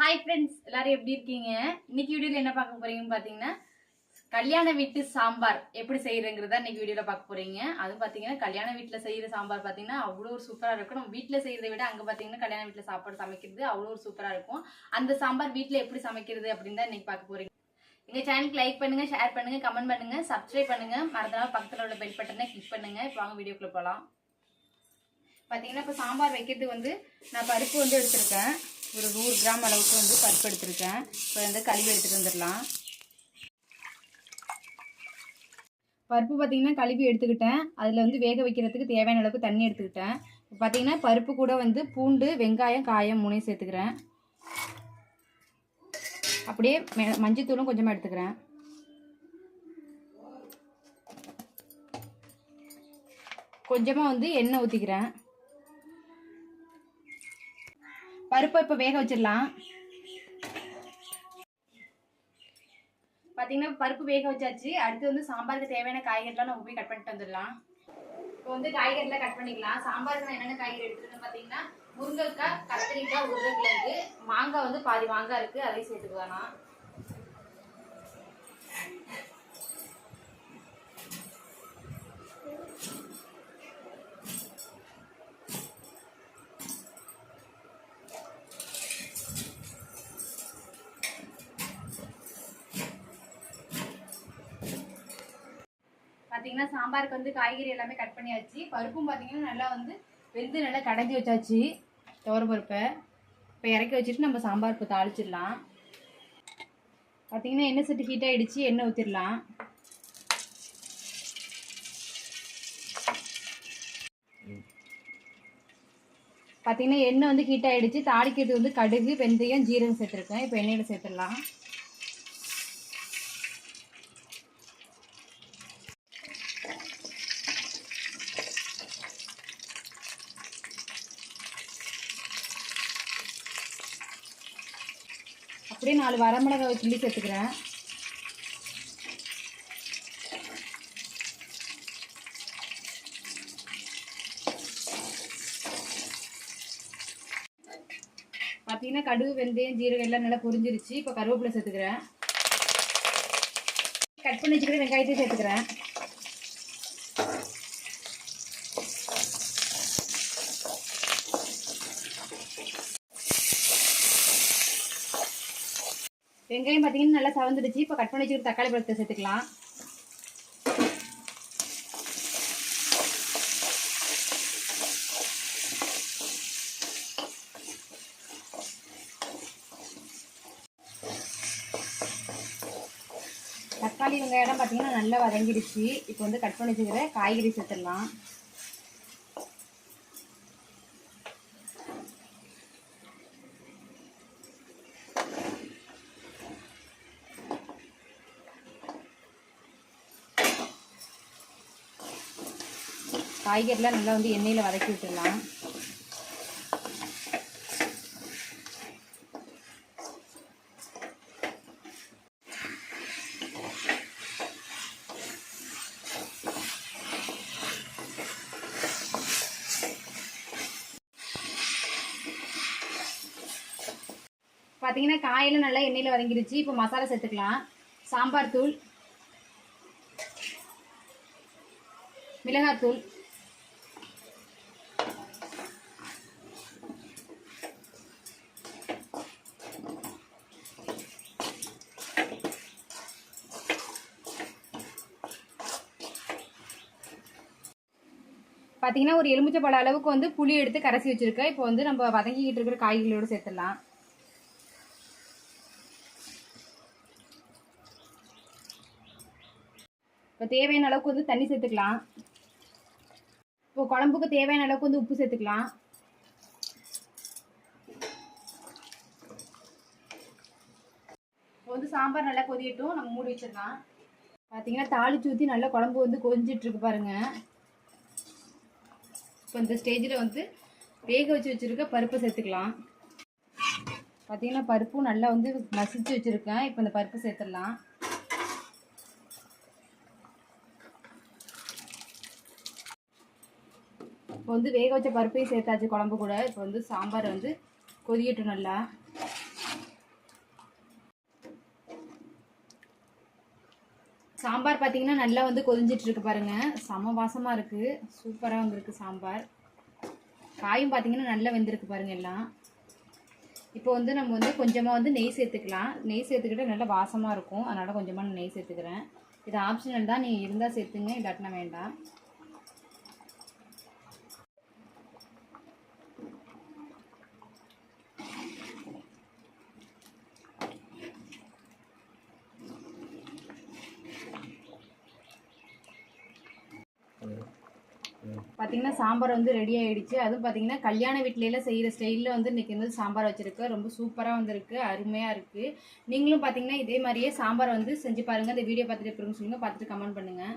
Hi friends எல்லாரும் எப்படி இருக்கீங்க? இன்னைக்கு வீடியோல என்ன பார்க்க போறீங்கன்னு பாத்தீங்கன்னா கல்யாண வீட்டு சாம்பார் எப்படி செய்யறங்கிறத இன்னைக்கு வீடியோல பார்க்க போறீங்க. அது பாத்தீங்கன்னா கல்யாண வீட்டுல செய்யற சாம்பார் பாத்தீங்கன்னா அவ்வளோ ஒரு சூப்பரா இருக்கும். நம்ம வீட்டுல செய்யறதை விட அங்க பாத்தீங்கன்னா கல்யாண வீட்டுல சாப்பாடு சமைக்கிறது அவ்வளோ ஒரு சூப்பரா இருக்கும். அந்த சாம்பார் வீட்டுல எப்படி சமைக்கிறது அப்படின்னு தான் இன்னைக்கு பார்க்க போறீங்க. எங்க சேனலுக்கு லைக் பண்ணுங்க ஷேர் பண்ணுங்க கமெண்ட் பண்ணுங்க சப்ஸ்கிரைப் பண்ணுங்க. மறந்துடாம பக்கத்துல உள்ள பெல் பட்டனை கிளிக் பண்ணுங்க. இப்போ வாங்க வீடியோக்குள்ள போகலாம் பார்த்தீங்கன்னா இப்போ சாம்பார் வைக்கிறது வந்து நான் பருப்பு வந்து எடுத்திருக்கேன். ஒரு நூறு கிராம் அளவுக்கு வந்து பருப்பு எடுத்திருக்கேன். இப்போ வந்து கழுவி எடுத்துகிட்டு வந்துடலாம். பருப்பு பார்த்தீங்கன்னா கழுவி எடுத்துக்கிட்டேன். அதில் வந்து வேக வைக்கிறதுக்கு தேவையான அளவுக்கு தண்ணி எடுத்துக்கிட்டேன். இப்போ பார்த்தீங்கன்னா பருப்பு கூட வந்து பூண்டு வெங்காயம் காயம் மூணையும் சேர்த்துக்கிறேன். அப்படியே மெ- மஞ்சத்தூளும் கொஞ்சமாக எடுத்துக்கிறேன். கொஞ்சமாக வந்து எண்ணெய் ஊற்றிக்கிறேன் பருப்பை இப்போ வேக வச்சிடலாம். பார்த்தீங்கன்னா பருப்பு வேக வச்சாச்சு. அடுத்து வந்து சாம்பாருக்கு தேவையான காய்கறிலாம் நம்ம போய் கட் பண்ணிட்டு வந்துடலாம். இப்போ வந்து காய்கறிலாம் கட் பண்ணிக்கலாம். சாம்பாருக்கு நான் என்னென்ன காய்கறி எடுத்துருக்கேன் பார்த்தீங்கன்னா முருங்கைக்காய் கத்திரிக்காய் உருளைக்கிழங்கு மாங்காய் வந்து பாதி மாங்காய் இருக்குது அதையும் சேர்த்துக்கலாம். நான் பார்த்தீங்கன்னா சாம்பாருக்கு வந்து காய்கறி எல்லாமே கட் பண்ணியாச்சு. பருப்பும் பார்த்தீங்கன்னா நல்லா வந்து வெந்து நல்லா கடைஞ்சி வச்சாச்சு. துவரம் பருப்பை. இப்போ இறக்கி வச்சுட்டு நம்ம சாம்பார் இப்போ தாளிச்சிடலாம். பார்த்தீங்கன்னா எண்ணெய் சட்டு ஹீட் ஆகிடுச்சு எண்ணெய் ஊற்றிடலாம் பார்த்தீங்கன்னா எண்ணெய் வந்து ஹீட் ஆகிடுச்சு தாளிக்கிறது வந்து கடுகு வெந்தயம் ஜீரகம் சேர்த்துருக்கேன். இப்போ எண்ணெயில் சேர்த்துடலாம். அப்படியே நாலு வரமிளகாய் கிள்ளி சேர்த்துக்கிறேன். பார்த்தீங்கன்னா கடுகு வெந்தயம் ஜீரகம் எல்லாம் நல்லா புரிஞ்சிருச்சு. இப்போ கருவேப்பிலை சேர்த்துக்கிறேன். கட் பண்ணி வச்சுக்கிற வெங்காயத்தையும் சேர்த்துக்கிறேன். வெங்காயம் பார்த்தீங்கன்னா நல்லா சவந்துடுச்சு. இப்போ கட் பண்ணி வச்சுக்கிற தக்காளி பழத்தை சேர்த்துக்கலாம். தக்காளி வெங்காயம் பார்த்தீங்கன்னா நல்லா வதங்கிடுச்சு. இப்போ வந்து கட் பண்ணி வச்சுக்கிற காய்கறி சேர்த்துடலாம். காய்கறிலாம் நல்லா வந்து எண்ணெயில் வதக்கி விட்டுடலாம். பார்த்தீங்கன்னா காயெல்லாம் நல்லா எண்ணெயில் வதங்கிருச்சு. இப்போ மசாலா சேர்த்துக்கலாம். சாம்பார் தூள் மிளகாத்தூள் பார்த்தீங்கன்னா ஒரு எலுமிச்சப்பழ அளவுக்கு வந்து புளி எடுத்து கரைசி வச்சிருக்கேன். இப்போ வந்து நம்ம வதங்கிக்கிட்டு இருக்கிற காய்கறிகளோடு சேர்த்துடலாம். இப்போ தேவையான அளவுக்கு வந்து தண்ணி சேர்த்துக்கலாம். இப்போ குழம்புக்கு தேவையான அளவுக்கு வந்து உப்பு சேர்த்துக்கலாம். இப்போ வந்து சாம்பார் நல்லா கொதியட்டும். நம்ம மூடி வச்சிடலாம். பார்த்தீங்கன்னா தாளிச்சு ஊற்றி நல்லா குழம்பு வந்து கொதிச்சிட்டு இருக்கு இப்போ இந்த ஸ்டேஜில் வந்து வேக வச்சு வச்சுருக்க பருப்பை சேர்த்துக்கலாம். பார்த்தீங்கன்னா பருப்பும் நல்லா வந்து மசிச்சு வச்சுருக்கேன். இப்போ இந்த பருப்பு சேர்த்துடலாம். இப்போ வந்து வேக வச்ச பருப்பையும் சேர்த்தாச்சு குழம்பு கூட. இப்போ வந்து சாம்பார் வந்து கொதியட்டும் நல்லா. சாம்பார் பார்த்தீங்கன்னா நல்லா வந்து கொதிஞ்சிட்டு இருக்கு பாருங்க. செம வாசமாக இருக்கு. சூப்பராக வந்திருக்கு சாம்பார். காயும் பார்த்தீங்கன்னா நல்லா வெந்திருக்கு பாருங்க எல்லாம். இப்போ வந்து நம்ம வந்து கொஞ்சமாக வந்து நெய் சேர்த்துக்கலாம். நெய் சேர்த்துக்கிட்டு நல்லா வாசமாக இருக்கும். அதனால் கொஞ்சமாக நான் நெய் சேர்த்துக்கிறேன். இது ஆப்ஷனல் தான். நீங்கள் இருந்தால் சேர்த்துங்க. இல்லாட்டினா வேண்டாம். பார்த்தீங்கன்னா சாம்பார் வந்து ரெடி ஆகிடுச்சு அதுவும் பார்த்தீங்கன்னா கல்யாண வீட்லையெல்லாம் செய்கிற ஸ்டைலில் வந்து இன்றைக்கி வந்து சாம்பார் வச்சுருக்கு. ரொம்ப சூப்பராக வந்திருக்கு. அருமையாக இருக்குது நீங்களும் பார்த்தீங்கன்னா இதே மாதிரியே சாம்பார் வந்து செஞ்சு பாருங்கள் இந்த வீடியோ பார்த்துட்டு எப்படின்னு சொல்லுங்கள் பார்த்துட்டு கமெண்ட் பண்ணுங்கள்